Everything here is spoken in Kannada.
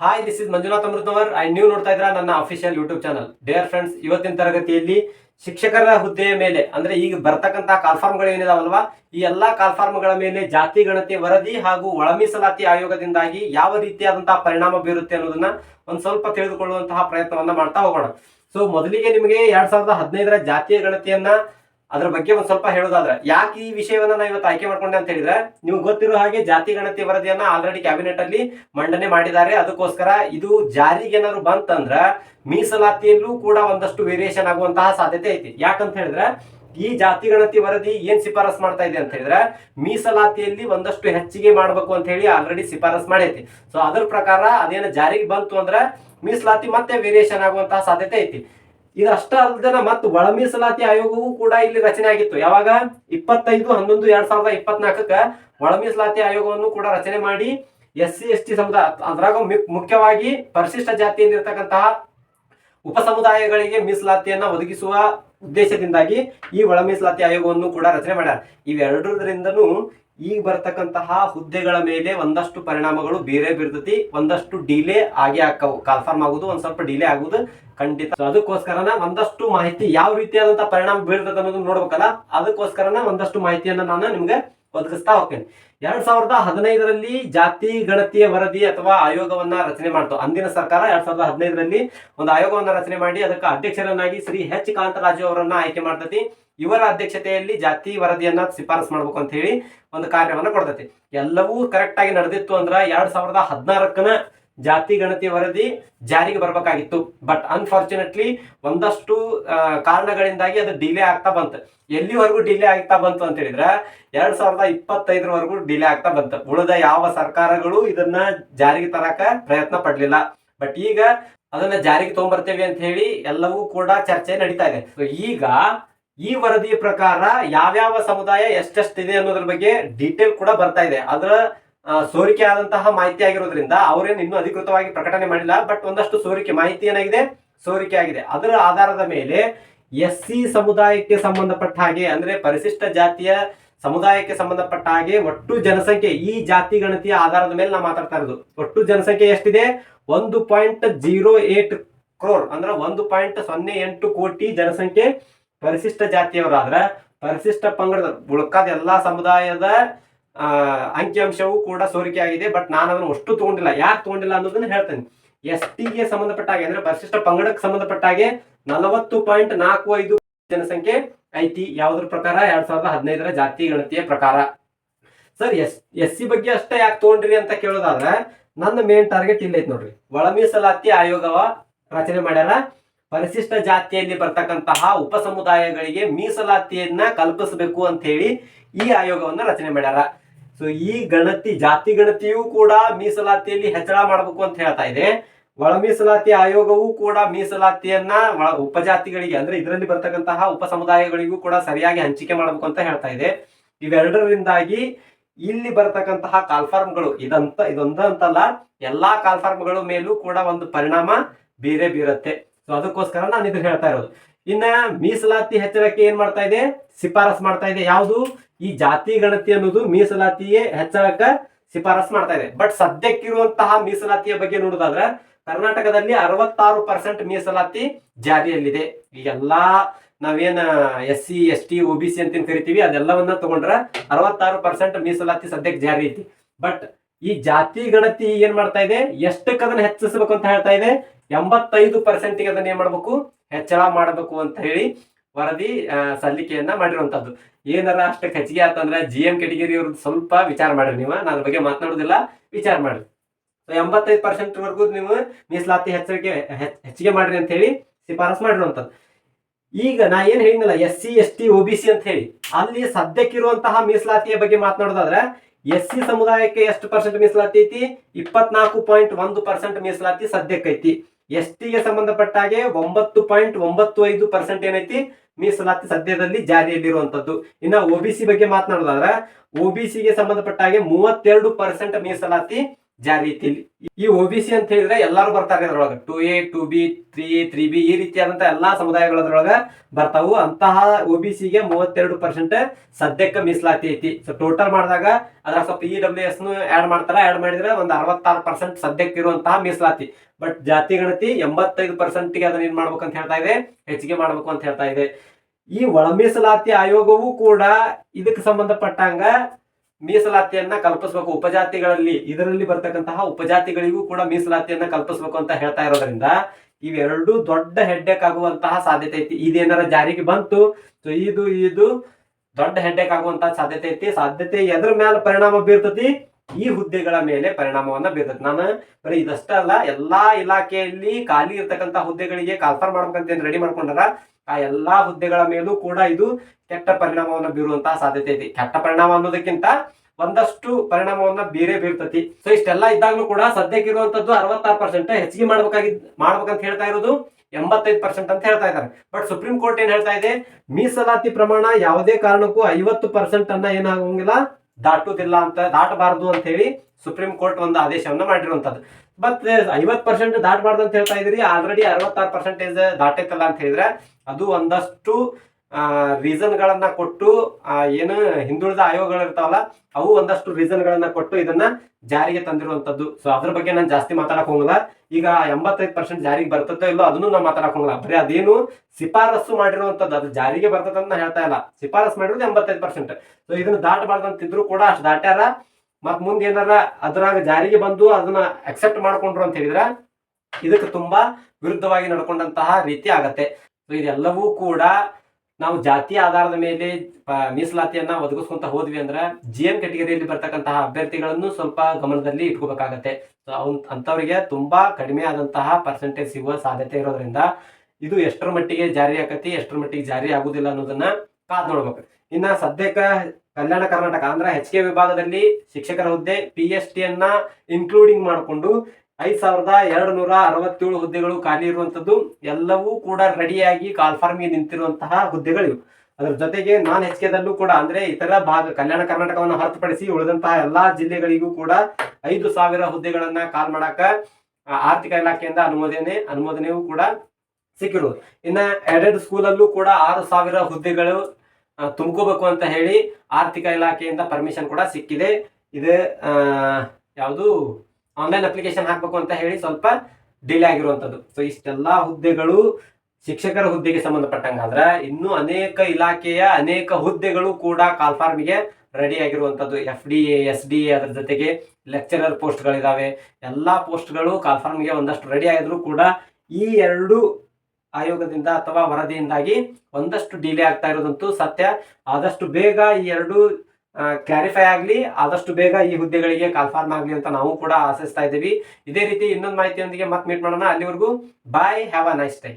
Hi this is Manjunath ಅಮೃತವರ್ I ನೀವು ನೋಡ್ತಾ ಇದ್ರ ನನ್ನ official YouTube channel dear friends ಇವತ್ತಿನ ತರಗತಿಯಲ್ಲಿ ಶಿಕ್ಷಕರ ಹುದ್ದೆಯ ಮೇಲೆ, ಅಂದ್ರೆ ಈಗ ಬರ್ತಕ್ಕಂತ ಕಾಲ್ಫಾರ್ಮ್ಗಳು ಏನಿದಾವಲ್ವಾ? ಈ ಎಲ್ಲಾ ಕಾಲ್ಫಾರ್ಮ್ಗಳ ಮೇಲೆ ಜಾತಿ, ಗಣತಿ, ವರದಿ ಹಾಗೂ ಒಳ ಮೀಸಲಾತಿ ಆಯೋಗದಿಂದಾಗಿ ಯಾವ ರೀತಿಯಾದಂತಹ ಪರಿಣಾಮ ಬೀರುತ್ತೆ ಅನ್ನೋದನ್ನ ಒಂದ್ ಸ್ವಲ್ಪ ತಿಳಿದುಕೊಳ್ಳುವಂತಹ ಪ್ರಯತ್ನವನ್ನ ಮಾಡ್ತಾ ಹೋಗೋಣ. ಸೊ ಮೊದಲಿಗೆ ನಿಮಗೆ ಎರಡ್ ಸಾವಿರದ ಹದಿನೈದರ ಜಾತಿಯ ಗಣತಿಯನ್ನ ಅದ್ರ ಬಗ್ಗೆ ಒಂದ್ ಸ್ವಲ್ಪ ಹೇಳೋದಾದ್ರೆ, ಯಾಕೆ ಈ ವಿಷಯವನ್ನ ನಾ ಇವತ್ತು ಆಯ್ಕೆ ಮಾಡ್ಕೊಂಡೆ ಅಂತ ಹೇಳಿದ್ರೆ, ನಿಮ್ಗೆ ಗೊತ್ತಿರೋ ಹಾಗೆ ಜಾತಿ ಗಣತಿ ವರದಿಯನ್ನ ಆಲ್ರೆಡಿ ಕ್ಯಾಬಿನೆಟ್ ಅಲ್ಲಿ ಮಂಡನೆ ಮಾಡಿದ್ದಾರೆ. ಅದಕ್ಕೋಸ್ಕರ ಇದು ಜಾರಿಗೆ ಏನಾದ್ರು ಬಂತಂದ್ರ, ಮೀಸಲಾತಿಯಲ್ಲೂ ಕೂಡ ಒಂದಷ್ಟು ವೇರಿಯೇಷನ್ ಆಗುವಂತಹ ಸಾಧ್ಯತೆ ಐತಿ. ಯಾಕಂತ ಹೇಳಿದ್ರೆ, ಈ ಜಾತಿ ಗಣತಿ ವರದಿ ಏನ್ ಶಿಫಾರಸ್ ಮಾಡ್ತಾ ಇದೆ ಅಂತ ಹೇಳಿದ್ರೆ, ಮೀಸಲಾತಿಯಲ್ಲಿ ಒಂದಷ್ಟು ಹೆಚ್ಚಿಗೆ ಮಾಡ್ಬೇಕು ಅಂತ ಹೇಳಿ ಆಲ್ರೆಡಿ ಶಿಫಾರಸ್ ಮಾಡೈತಿ. ಸೊ ಅದ್ರ ಪ್ರಕಾರ ಅದೇನ ಜಾರಿಗೆ ಬಂತು ಅಂದ್ರೆ ಮೀಸಲಾತಿ ಮತ್ತೆ ವೇರಿಯೇಷನ್ ಆಗುವಂತಹ ಸಾಧ್ಯತೆ ಐತಿ. ಇದಷ್ಟ ಅಲ್ದನ ಮತ್ತು ಒಳ ಮೀಸಲಾತಿ ಆಯೋಗವೂ ಕೂಡ ಇಲ್ಲಿ ರಚನೆ ಆಗಿತ್ತು. ಯಾವಾಗ? ಇಪ್ಪತ್ತೈದು, ಹನ್ನೊಂದು, ಎರಡ್ ಸಾವಿರದ ಇಪ್ಪತ್ನಾಲ್ಕಕ್ಕ ಒಳ ಮೀಸಲಾತಿ ಆಯೋಗವನ್ನು ಕೂಡ ರಚನೆ ಮಾಡಿ ಎಸ್ ಸಿ, ಎಸ್ ಟಿ ಸಮುದಾಯ ಅದ್ರಾಗ ಮುಖ್ಯವಾಗಿ ಪರಿಶಿಷ್ಟ ಜಾತಿಯಲ್ಲಿರ್ತಕ್ಕಂತಹ ಉಪ ಸಮುದಾಯಗಳಿಗೆ ಮೀಸಲಾತಿಯನ್ನ ಒದಗಿಸುವ ಉದ್ದೇಶದಿಂದಾಗಿ ಈ ಒಳ ಮೀಸಲಾತಿ ಆಯೋಗವನ್ನು ಕೂಡ ರಚನೆ ಮಾಡ್ಯಾರ. ಇವೆರಡರಿಂದನೂ ಈಗ ಬರ್ತಕ್ಕಂತಹ ಹುದ್ದೆಗಳ ಮೇಲೆ ಒಂದಷ್ಟು ಪರಿಣಾಮಗಳು ಬೇರೆ ಬೀರ್ತತಿ. ಒಂದಷ್ಟು ಡಿಲೇ ಆಗೇ ಆಕ್ಕವು ಕನ್ಫರ್ಮ್ ಆಗುದು, ಒಂದ್ ಸ್ವಲ್ಪ ಡಿಲೇ ಆಗುದು ಖಂಡಿತ. ಅದಕ್ಕೋಸ್ಕರನ ಒಂದಷ್ಟು ಮಾಹಿತಿ ಯಾವ ರೀತಿಯಾದಂತಹ ಪರಿಣಾಮ ಬೀರ್ತದೆ ಅನ್ನೋದನ್ನ ನೋಡ್ಬೇಕಲ್ಲ, ಅದಕ್ಕೋಸ್ಕರನ ಒಂದಷ್ಟು ಮಾಹಿತಿಯನ್ನ ನಾನು ನಿಮ್ಗೆ ಒದಗಿಸ್ತಾ ಹೋಗ್ತೇನೆ. ಎರಡ್ ಸಾವಿರದ ಹದಿನೈದರಲ್ಲಿ ಜಾತಿ, ಗಣತಿಯ ವರದಿ ಅಥವಾ ಆಯೋಗವನ್ನ ರಚನೆ ಮಾಡ್ತು. ಅಂದಿನ ಸರ್ಕಾರ ಎರಡ್ ಸಾವಿರದ ಹದಿನೈದರಲ್ಲಿ ಒಂದು ಆಯೋಗವನ್ನ ರಚನೆ ಮಾಡಿ ಅದಕ್ಕೆ ಅಧ್ಯಕ್ಷರನ್ನಾಗಿ ಶ್ರೀ ಹೆಚ್ ಕಾಂತರಾಜು ಅವರನ್ನ ಆಯ್ಕೆ ಮಾಡ್ತತಿ. ಇವರ ಅಧ್ಯಕ್ಷತೆಯಲ್ಲಿ ಜಾತಿ ವರದಿಯನ್ನ ಶಿಫಾರಸ್ ಮಾಡ್ಬೇಕು ಅಂತ ಹೇಳಿ ಒಂದು ಕಾರ್ಯವನ್ನ ಕೊಡ್ತೈತಿ. ಎಲ್ಲವೂ ಕರೆಕ್ಟ್ ಆಗಿ ನಡೆದಿತ್ತು ಅಂದ್ರ ಎರಡ್ ಸಾವಿರದ ಹದಿನಾರಕ್ಕನ ಜಾತಿ ಗಣತಿ ವರದಿ ಜಾರಿಗೆ ಬರ್ಬೇಕಾಗಿತ್ತು. ಬಟ್ ಅನ್ಫಾರ್ಚುನೇಟ್ಲಿ ಒಂದಷ್ಟು ಕಾರಣಗಳಿಂದಾಗಿ ಅದು ಡಿಲೇ ಆಗ್ತಾ ಬಂತು. ಎಲ್ಲಿವರೆಗೂ ಡಿಲೇ ಆಗ್ತಾ ಬಂತು ಅಂತ ಹೇಳಿದ್ರೆ ಎರಡ್ ಸಾವಿರದ ಇಪ್ಪತ್ತೈದರವರೆಗೂ ಡಿಲೇ ಆಗ್ತಾ ಬಂತು. ಉಳಿದ ಯಾವ ಸರ್ಕಾರಗಳು ಇದನ್ನ ಜಾರಿಗೆ ತರಕ ಪ್ರಯತ್ನ ಪಡ್ಲಿಲ್ಲ. ಬಟ್ ಈಗ ಅದನ್ನ ಜಾರಿಗೆ ತಗೊಂಡ್ಬರ್ತೇವೆ ಅಂತ ಹೇಳಿ ಎಲ್ಲವೂ ಕೂಡ ಚರ್ಚೆ ನಡೀತಾ ಇದೆ. ಈಗ ಈ ವರದಿ ಪ್ರಕಾರ ಯಾವ್ಯಾವ ಸಮುದಾಯ ಎಷ್ಟೆಷ್ಟಿದೆ ಅನ್ನೋದ್ರ ಬಗ್ಗೆ ಡೀಟೇಲ್ ಕೂಡ ಬರ್ತಾ ಇದೆ. ಅದರ ಸೋರಿಕೆ ಆದಂತಹ ಮಾಹಿತಿ ಆಗಿರೋದ್ರಿಂದ ಅವ್ರೇನು ಇನ್ನೂ ಅಧಿಕೃತವಾಗಿ ಪ್ರಕಟಣೆ ಮಾಡಿಲ್ಲ ಬಟ್ ಒಂದಷ್ಟು ಸೋರಿಕೆ ಮಾಹಿತಿ ಏನಾಗಿದೆ? ಸೋರಿಕೆ ಆಗಿದೆ. ಅದರ ಆಧಾರದ ಮೇಲೆ ಎಸ್ ಸಿ ಸಮುದಾಯಕ್ಕೆ ಸಂಬಂಧಪಟ್ಟ ಹಾಗೆ, ಅಂದ್ರೆ ಪರಿಶಿಷ್ಟ ಜಾತಿಯ ಸಮುದಾಯಕ್ಕೆ ಸಂಬಂಧಪಟ್ಟ ಹಾಗೆ ಒಟ್ಟು ಜನಸಂಖ್ಯೆ, ಈ ಜಾತಿ ಗಣತಿಯ ಆಧಾರದ ಮೇಲೆ ನಾವು ಮಾತಾಡ್ತಾ ಇರೋದು. ಒಟ್ಟು ಜನಸಂಖ್ಯೆ ಎಷ್ಟಿದೆ? ಒಂದು ಪಾಯಿಂಟ್ ಜೀರೋ ಏಟ್ ಕ್ರೋರ್, ಅಂದ್ರೆ ಒಂದು ಪಾಯಿಂಟ್ ಸೊನ್ನೆ ಎಂಟು ಕೋಟಿ ಜನಸಂಖ್ಯೆ ಪರಿಶಿಷ್ಟ ಜಾತಿಯವರಾದ್ರೆ ಪರಿಶಿಷ್ಟ ಪಂಗಡದ ಉಳ್ಕಾದ ಎಲ್ಲಾ ಸಮುದಾಯದ ಅಂಕಿಅಂಶವೂ ಕೂಡ ಸೋರಿಕೆ ಆಗಿದೆ. ಬಟ್ ನಾನು ಅದನ್ನು ಅಷ್ಟು ತಗೊಂಡಿಲ್ಲ. ಯಾಕೆ ತಗೊಂಡಿಲ್ಲ ಅನ್ನೋದನ್ನ ಹೇಳ್ತೇನೆ. ಎಸ್ ಟಿಗೆ ಸಂಬಂಧಪಟ್ಟ ಹಾಗೆ ಅಂದ್ರೆ ಪರಿಶಿಷ್ಟ ಪಂಗಡಕ್ಕೆ ಸಂಬಂಧಪಟ್ಟ ಹಾಗೆ ನಲವತ್ತು ಪಾಯಿಂಟ್ ನಾಲ್ಕು ಐದು ಜನಸಂಖ್ಯೆ ಐತಿ. ಯಾವ್ದ್ರ ಪ್ರಕಾರ? ಎರಡ್ ಸಾವಿರದ ಹದಿನೈದರ ಜಾತಿ ಗಣತಿಯ ಪ್ರಕಾರ. ಸರ್, ಎಸ್ ಎಸ್ ಸಿ ಬಗ್ಗೆ ಅಷ್ಟೇ ಯಾಕೆ ತಗೊಂಡ್ರಿ ಅಂತ ಕೇಳೋದಾದ್ರೆ ನನ್ನ ಮೇನ್ ಟಾರ್ಗೆಟ್ ಇಲ್ಲ ನೋಡ್ರಿ. ಒಳ ಮೀಸಲಾತಿ ಆಯೋಗವ ರಚನೆ ಮಾಡ್ಯಾರ. ಪರಿಶಿಷ್ಟ ಜಾತಿಯಲ್ಲಿ ಬರ್ತಕ್ಕಂತಹ ಉಪ ಸಮುದಾಯಗಳಿಗೆ ಮೀಸಲಾತಿಯನ್ನ ಕಲ್ಪಿಸಬೇಕು ಅಂತ ಹೇಳಿ ಈ ಆಯೋಗವನ್ನ ರಚನೆ ಮಾಡ್ಯಾರ. ಸೊ ಈ ಗಣತಿ, ಜಾತಿ ಗಣತಿಯೂ ಕೂಡ ಮೀಸಲಾತಿಯಲ್ಲಿ ಹೆಚ್ಚಳ ಮಾಡಬೇಕು ಅಂತ ಹೇಳ್ತಾ ಇದೆ. ಒಳ ಮೀಸಲಾತಿ ಆಯೋಗವೂ ಕೂಡ ಮೀಸಲಾತಿಯನ್ನ ಒಳ ಉಪಜಾತಿಗಳಿಗೆ ಅಂದ್ರೆ ಇದರಲ್ಲಿ ಬರ್ತಕ್ಕಂತಹ ಉಪ ಸಮುದಾಯಗಳಿಗೂ ಕೂಡ ಸರಿಯಾಗಿ ಹಂಚಿಕೆ ಮಾಡಬೇಕು ಅಂತ ಹೇಳ್ತಾ ಇದೆ. ಇವೆರಡರಿಂದಾಗಿ ಇಲ್ಲಿ ಬರ್ತಕ್ಕಂತಹ ಕಾಲ್ಫಾರ್ಮ್ಗಳು ಇದಂತ, ಇದೊಂದಂತಲ್ಲ, ಎಲ್ಲಾ ಕಾಲ್ಫಾರ್ಮ್ಗಳ ಮೇಲೂ ಕೂಡ ಒಂದು ಪರಿಣಾಮ ಬೇರೆ ಬೀರತ್ತೆ. ಸೊ ಅದಕ್ಕೋಸ್ಕರ ನಾನು ಇದನ್ನ ಹೇಳ್ತಾ ಇರೋದು. ಇನ್ನ ಮೀಸಲಾತಿ ಹೆಚ್ಚಳಕ್ಕೆ ಏನ್ ಮಾಡ್ತಾ ಇದೆ? ಶಿಫಾರಸ್ ಮಾಡ್ತಾ ಇದೆ. ಯಾವುದು? ಈ ಜಾತಿ ಗಣತಿ ಅನ್ನೋದು ಮೀಸಲಾತಿಯೇ ಹೆಚ್ಚಳಕ್ಕ ಶಿಫಾರಸ್ ಮಾಡ್ತಾ ಇದೆ. ಬಟ್ ಸದ್ಯಕ್ಕಿರುವಂತಹ ಮೀಸಲಾತಿಯ ಬಗ್ಗೆ ನೋಡೋದಾದ್ರೆ, ಕರ್ನಾಟಕದಲ್ಲಿ ಅರವತ್ತಾರು ಪರ್ಸೆಂಟ್ ಮೀಸಲಾತಿ ಜಾರಿಯಲ್ಲಿದೆ. ಈ ಎಲ್ಲಾ ನಾವೇನ S C S T O B C ಅಂತ ಕರಿತೀವಿ, ಅದೆಲ್ಲವನ್ನ ತಗೊಂಡ್ರ ಅರವತ್ತಾರು ಪರ್ಸೆಂಟ್ ಮೀಸಲಾತಿ ಸದ್ಯಕ್ಕೆ ಜಾರಿ ಐತಿ. ಬಟ್ ಈ ಜಾತಿ ಗಣತಿ ಏನ್ ಮಾಡ್ತಾ ಇದೆ? ಎಷ್ಟಕ್ಕೆ ಅದನ್ನ ಹೆಚ್ಚಿಸಬೇಕು ಅಂತ ಹೇಳ್ತಾ ಇದೆ? ಎಂಬತ್ತೈದು ಪರ್ಸೆಂಟ್ಗೆ ಅದನ್ನ ಏನ್ ಮಾಡ್ಬೇಕು? ಹೆಚ್ಚಳ ಮಾಡಬೇಕು ಅಂತ ಹೇಳಿ ವರದಿ ಸಲ್ಲಿಕೆಯನ್ನ ಮಾಡಿರುವಂತದ್ದು ಏನಾರ ಅಷ್ಟಕ್ಕೆ ಹೆಚ್ಚಿಗೆ ಆತಂದ್ರೆ ಜಿ ಎಂ ಕೆಟಗಿರಿ ಅವ್ರದ್ದು ಸ್ವಲ್ಪ ವಿಚಾರ ಮಾಡ್ರಿ ನೀವು. ನಾನು ಬಗ್ಗೆ ಮಾತನಾಡೋದಿಲ್ಲ. ವಿಚಾರ ಮಾಡ್ರಿ. ಎಂಬತ್ತೈದು ಪರ್ಸೆಂಟ್ ವರ್ಗೂ ನೀವು ಮೀಸಲಾತಿ ಹೆಚ್ಚಿಗೆ ಹೆಚ್ಚಿಗೆ ಮಾಡ್ರಿ ಅಂತ ಹೇಳಿ ಶಿಫಾರಸ್ ಮಾಡಿರುವಂತದ್ದು ಈಗ ನಾ ಏನ್ ಹೇಳಿದ್ನಲ್ಲ S C S T O B C ಅಂತ ಹೇಳಿ. ಅಲ್ಲಿ ಸದ್ಯಕ್ಕಿರುವಂತಹ ಮೀಸಲಾತಿಯ ಬಗ್ಗೆ ಮಾತನಾಡೋದಾದ್ರೆ ಎಸ್ ಸಿ ಸಮುದಾಯಕ್ಕೆ ಎಷ್ಟು ಪರ್ಸೆಂಟ್ ಮೀಸಲಾತಿ ಐತಿ? ಇಪ್ಪತ್ನಾಲ್ಕು ಪಾಯಿಂಟ್ ಒಂದು ಪರ್ಸೆಂಟ್ ಮೀಸಲಾತಿ ಸದ್ಯಕ್ಕೆ ಐತಿ ಎಸ್ ಟಿಗೆ ಸಂಬಂಧಪಟ್ಟ ಹಾಗೆ ಒಂಬತ್ತು ಪಾಯಿಂಟ್ ಒಂಬತ್ತು ಐದು ಪರ್ಸೆಂಟ್ ಏನೈತಿ ಮೀಸಲಾತಿ ಸದ್ಯದಲ್ಲಿ ಜಾರಿಯಲ್ಲಿರುವಂತದ್ದು. ಇನ್ನ ಒಬಿಸಿ ಬಗ್ಗೆ ಮಾತನಾಡೋದಾದ್ರೆ ಒಬಿಸಿಗೆ ಸಿಗೆ ಸಂಬಂಧಪಟ್ಟ ಹಾಗೆ ಮೂವತ್ತೆರಡು ಪರ್ಸೆಂಟ್ ಮೀಸಲಾತಿ ಜಾರಿ. ಈ ಒ ಬಿ ಸಿ ಅಂತ ಹೇಳಿದ್ರೆ ಎಲ್ಲಾರು ಬರ್ತಾರೆ ಅದ್ರೊಳಗೆ. Two A two B three A three B ಈ ರೀತಿಯಾದಂತ ಎಲ್ಲಾ ಸಮುದಾಯಗಳದ್ರೊಳಗ ಬರ್ತಾವು. ಅಂತಹ ಒ ಬಿ ಸಿಗೆ ಮೂವತ್ತೆರಡು ಪರ್ಸೆಂಟ್ ಸದ್ಯಕ್ಕೆ ಮೀಸಲಾತಿ ಐತಿ. ಸೊ ಟೋಟಲ್ ಮಾಡಿದಾಗ ಅದ್ರ ಸ್ವಲ್ಪ ಇ ಡಬ್ಲ್ಯೂ ಎಸ್ ನು ಆಡ್ ಮಾಡ್ತಾರ. ಆಡ್ ಮಾಡಿದ್ರೆ ಒಂದು ಅರವತ್ತಾರು ಪರ್ಸೆಂಟ್ ಸದ್ಯಕ್ಕೆ ಇರುವಂತಹ ಮೀಸಲಾತಿ. ಬಟ್ ಜಾತಿ ಗಣತಿ ಎಂಬತ್ತೈದು ಪರ್ಸೆಂಟ್ಗೆ ಅದನ್ನ ಏನ್ ಮಾಡ್ಬೇಕು ಅಂತ ಹೇಳ್ತಾ ಇದೆ? ಹೆಚ್ಚಿಗೆ ಮಾಡ್ಬೇಕು ಅಂತ ಹೇಳ್ತಾ ಇದೆ. ಈ ಒಳಮೀಸಲಾತಿ ಆಯೋಗವೂ ಕೂಡ ಇದಕ್ಕೆ ಸಂಬಂಧಪಟ್ಟಂಗ ಮೀಸಲಾತಿಯನ್ನ ಕಲ್ಪಿಸಬೇಕು. ಉಪಜಾತಿಗಳಲ್ಲಿ ಇದರಲ್ಲಿ ಬರ್ತಕ್ಕಂತಹ ಉಪಜಾತಿಗಳಿಗೂ ಕೂಡ ಮೀಸಲಾತಿಯನ್ನ ಕಲ್ಪಿಸಬೇಕು ಅಂತ ಹೇಳ್ತಾ ಇರೋದ್ರಿಂದ ಇವೆರಡೂ ದೊಡ್ಡ ಹೆಡ್ಡೇಕ್ ಆಗುವಂತಹ ಸಾಧ್ಯತೆ ಐತಿ. ಇದೇನಾರ ಜಾರಿಗೆ ಬಂತು, ಸೊ ಇದು ಇದು ದೊಡ್ಡ ಹೆಡ್ಡೆಕ್ ಆಗುವಂತಹ ಸಾಧ್ಯತೆ ಐತಿ. ಸಾಧ್ಯತೆ ಎದ್ರ ಮೇಲೆ ಪರಿಣಾಮ ಬೀರ್ತತಿ? ಈ ಹುದ್ದೆಗಳ ಮೇಲೆ ಪರಿಣಾಮವನ್ನ ಬೀರ್ತದೆ. ನಾನು ಬರೀ ಇದಷ್ಟೇ ಅಲ್ಲ, ಎಲ್ಲಾ ಇಲಾಖೆಯಲ್ಲಿ ಖಾಲಿ ಇರ್ತಕ್ಕಂಥ ಹುದ್ದೆಗಳಿಗೆ ಕಾಲ್ಫರ್ ಮಾಡ್ಬೇಕಂತ ರೆಡಿ ಮಾಡ್ಕೊಂಡಾರ, ಆ ಎಲ್ಲಾ ಹುದ್ದೆಗಳ ಮೇಲೂ ಕೂಡ ಇದು ಕೆಟ್ಟ ಪರಿಣಾಮವನ್ನ ಬೀರುವಂತಹ ಸಾಧ್ಯತೆ ಐತಿ ಕೆಟ್ಟ ಪರಿಣಾಮ ಅನ್ನೋದಕ್ಕಿಂತ ಒಂದಷ್ಟು ಪರಿಣಾಮವನ್ನ ಬೇರೆ ಬೀರ್ತತಿ ಸೊ ಇಷ್ಟೆಲ್ಲ ಇದ್ದಾಗ್ಲೂ ಕೂಡ ಸದ್ಯಕ್ಕೆ ಇರುವಂತದ್ದು ಅರವತ್ತಾರು ಪರ್ಸೆಂಟ್ ಹೆಚ್ಚಿಗೆ ಮಾಡ್ಬೇಕಾಗಿ, ಮಾಡ್ಬೇಕಂತ ಹೇಳ್ತಾ ಇರೋದು ಎಂಬತ್ತೈದು ಪರ್ಸೆಂಟ್ ಅಂತ ಹೇಳ್ತಾ ಇದ್ದಾರೆ. ಬಟ್ ಸುಪ್ರೀಂ ಕೋರ್ಟ್ ಏನ್ ಹೇಳ್ತಾ ಇದೆ? ಮೀಸಲಾತಿ ಪ್ರಮಾಣ ಯಾವುದೇ ಕಾರಣಕ್ಕೂ ಐವತ್ತು ಪರ್ಸೆಂಟ್ ಅನ್ನ ಏನಾಗಂಗಿಲ್ಲ ದಾಟುವುದಿಲ್ಲ ಅಂತ, ದಾಟಬಾರದು ಅಂತ ಹೇಳಿ ಸುಪ್ರೀಂ ಕೋರ್ಟ್ ಒಂದು ಆದೇಶವನ್ನ ಮಾಡಿರುವಂತದ್ದು. ಬಟ್ ಐವತ್ ಪರ್ಸೆಂಟ್ ದಾಟಬಾರ್ದು ಅಂತ ಹೇಳ್ತಾ ಇದ್ರಿ ಆಲ್ರೆಡಿ ಅರವತ್ತಾರು ಪರ್ಸೆಂಟೇಜ್ ದಾಟೈತಲ್ಲ ಅಂತ ಹೇಳಿದ್ರೆ ಅದು ಒಂದಷ್ಟು ರೀಸನ್ ಗಳನ್ನ ಕೊಟ್ಟು ಆ, ಏನು ಹಿಂದುಳಿದ ಆಯೋಗಗಳಿರ್ತಾವಲ್ಲ ಅವು ಒಂದಷ್ಟು ರೀಸನ್ ಗಳನ್ನ ಕೊಟ್ಟು ಇದನ್ನ ಜಾರಿಗೆ ತಂದಿರುವಂತದ್ದು ಸೊ ಅದ್ರ ಬಗ್ಗೆ ನಾನು ಜಾಸ್ತಿ ಮಾತಾಡಕ್ ಹೋಗಲ್ಲ. ಈಗ ಎಂಬತ್ತೈದು ಪರ್ಸೆಂಟ್ ಜಾರಿಗೆ ಬರ್ತದೋ ಇಲ್ಲೋ ಅದನ್ನು ನಾನು ಮಾತಾಡಕ್ ಹೋಗಲ್ಲ. ಬರೀ ಅದೇನು ಶಿಫಾರಸ್ಸು ಮಾಡಿರುವಂತದ್ದು ಅದು ಜಾರಿಗೆ ಬರ್ತದ ಅಂತ ನಾ ಹೇಳ್ತಾ ಇಲ್ಲ. ಶಿಫಾರಸ್ ಮಾಡಿರೋದು ಎಂಬತ್ತೈದು ಪರ್ಸೆಂಟ್ ಸೊ ಇದನ್ನ ದಾಟಬಾರ್ದಂತಿದ್ರು ಕೂಡ ಅಷ್ಟು ದಾಟ್ಯಾರ. ಮತ್ ಮುಂದೆ ಏನಾರ ಅದ್ರಾಗ ಜಾರಿಗೆ ಬಂದು ಅದನ್ನ ಅಕ್ಸೆಪ್ಟ್ ಮಾಡ್ಕೊಂಡ್ರು ಅಂತ ಹೇಳಿದ್ರ ಇದಕ್ಕೆ ತುಂಬಾ ವಿರುದ್ಧವಾಗಿ ನಡ್ಕೊಂಡಂತಹ ರೀತಿ ಆಗತ್ತೆ. ಸೊ ಇದೆಲ್ಲವೂ ಕೂಡ ನಾವು ಜಾತಿ ಆಧಾರದ ಮೇಲೆ ಮೀಸಲಾತಿಯನ್ನ ಒದಗಿಸ್ಕೊಂತ ಹೋದ್ವಿ ಅಂದ್ರೆ ಜಿ ಎಂ ಕೆಟಗರಿಯಲ್ಲಿ ಬರ್ತಕ್ಕಂತಹ ಅಭ್ಯರ್ಥಿಗಳನ್ನು ಸ್ವಲ್ಪ ಗಮನದಲ್ಲಿ ಇಟ್ಕೋಬೇಕಾಗತ್ತೆ. ಅಂತವರಿಗೆ ತುಂಬಾ ಕಡಿಮೆ ಆದಂತಹ ಪರ್ಸೆಂಟೇಜ್ ಸಿಗುವ ಸಾಧ್ಯತೆ ಇರೋದ್ರಿಂದ ಇದು ಎಷ್ಟರ ಮಟ್ಟಿಗೆ ಜಾರಿ ಆಕತಿ, ಎಷ್ಟರ ಮಟ್ಟಿಗೆ ಜಾರಿ ಆಗುದಿಲ್ಲ ಅನ್ನೋದನ್ನ ಕಾದ್ ನೋಡ್ಬೇಕು. ಇನ್ನ ಸದ್ಯಕ್ಕ ಕಲ್ಯಾಣ ಕರ್ನಾಟಕ ಅಂದ್ರೆ ಹೆಚ್ ಕೆ ವಿಭಾಗದಲ್ಲಿ ಶಿಕ್ಷಕರ ಹುದ್ದೆ ಪಿ ಎಚ್ ಟಿ ಅನ್ನ ಇನ್ಕ್ಲೂಡಿಂಗ್ ಮಾಡಿಕೊಂಡು ಐದ್ ಸಾವಿರದ ಎರಡು ನೂರ ಅರವತ್ತೇಳು ಹುದ್ದೆಗಳು ಖಾಲಿ ಇರುವಂತದ್ದು ಎಲ್ಲವೂ ಕೂಡ ರೆಡಿಯಾಗಿ ಕಾಲ್ಫಾರ್ಮ್ಗೆ ನಿಂತಿರುವಂತಹ ಹುದ್ದೆಗಳು. ಅದರ ಜೊತೆಗೆ ನಾನ್ ಎಚ್ ಕೆದಲ್ಲೂ ಕೂಡ ಅಂದ್ರೆ ಇತರ ಭಾಗ ಕಲ್ಯಾಣ ಕರ್ನಾಟಕವನ್ನು ಹೊರತುಪಡಿಸಿ ಉಳಿದಂತಹ ಎಲ್ಲಾ ಜಿಲ್ಲೆಗಳಿಗೂ ಕೂಡ ಐದು ಸಾವಿರ ಹುದ್ದೆಗಳನ್ನ ಕಾಲ್ ಮಾಡಾಕ ಆರ್ಥಿಕ ಇಲಾಖೆಯಿಂದ ಅನುಮೋದನೆ, ಅನುಮೋದನೆಯೂ ಕೂಡ ಸಿಕ್ಕಿರುವುದು ಇನ್ನ ಎಡೆಡ್ ಸ್ಕೂಲಲ್ಲೂ ಕೂಡ ಆರು ಸಾವಿರ ಹುದ್ದೆಗಳು ತುಂಬ್ಕೋಬೇಕು ಅಂತ ಹೇಳಿ ಆರ್ಥಿಕ ಇಲಾಖೆಯಿಂದ ಪರ್ಮಿಷನ್ ಕೂಡ ಸಿಕ್ಕಿದೆ. ಇದು ಯಾವುದು? ಆನ್ಲೈನ್ ಅಪ್ಲಿಕೇಶನ್ ಹಾಕಬೇಕು ಅಂತ ಹೇಳಿ ಸ್ವಲ್ಪ ಡಿಲೇ ಆಗಿರುವಂತದ್ದು. ಸೊ ಇಷ್ಟೆಲ್ಲ ಹುದ್ದೆಗಳು ಶಿಕ್ಷಕರ ಹುದ್ದೆಗೆ ಸಂಬಂಧಪಟ್ಟಂಗಾದ್ರೆ ಇನ್ನೂ ಅನೇಕ ಇಲಾಖೆಯ ಅನೇಕ ಹುದ್ದೆಗಳು ಕೂಡ ಕಾಲ್ಫಾರ್ಮಿಗೆ ರೆಡಿ ಆಗಿರುವಂತದ್ದು. F D A S D A ಅದ್ರ ಜೊತೆಗೆ ಲೆಕ್ಚರರ್ ಪೋಸ್ಟ್ಗಳಿದ್ದಾವೆ ಎಲ್ಲ ಪೋಸ್ಟ್ಗಳು ಕಾಲ್ಫಾರ್ಮ್ಗೆ ಒಂದಷ್ಟು ರೆಡಿ ಆಗಿದ್ರು ಕೂಡ ಈ ಎರಡು ಆಯೋಗದಿಂದ ಅಥವಾ ವರದಿಯಿಂದಾಗಿ ಒಂದಷ್ಟು ಡಿಲೇ ಆಗ್ತಾ ಇರೋದಂತೂ ಸತ್ಯ. ಆದಷ್ಟು ಬೇಗ ಈ ಎರಡು ಕ್ಲಾರಿಫೈ ಆಗಲಿ, ಆದಷ್ಟು ಬೇಗ ಈ ಹುದ್ದೆಗಳಿಗೆ ಕಾಲ್ಫಾರ್ಮ್ ಆಗಲಿ ಅಂತ ನಾವು ಕೂಡ ಆಶಿಸ್ತಾ ಇದ್ದೀವಿ. ಇದೇ ರೀತಿ ಇನ್ನೊಂದು ಮಾಹಿತಿಯೊಂದಿಗೆ ಮತ್ತೆ ಮೀಟ್ ಮಾಡೋಣ. ಅಲ್ಲಿವರೆಗೂ bye have a nice time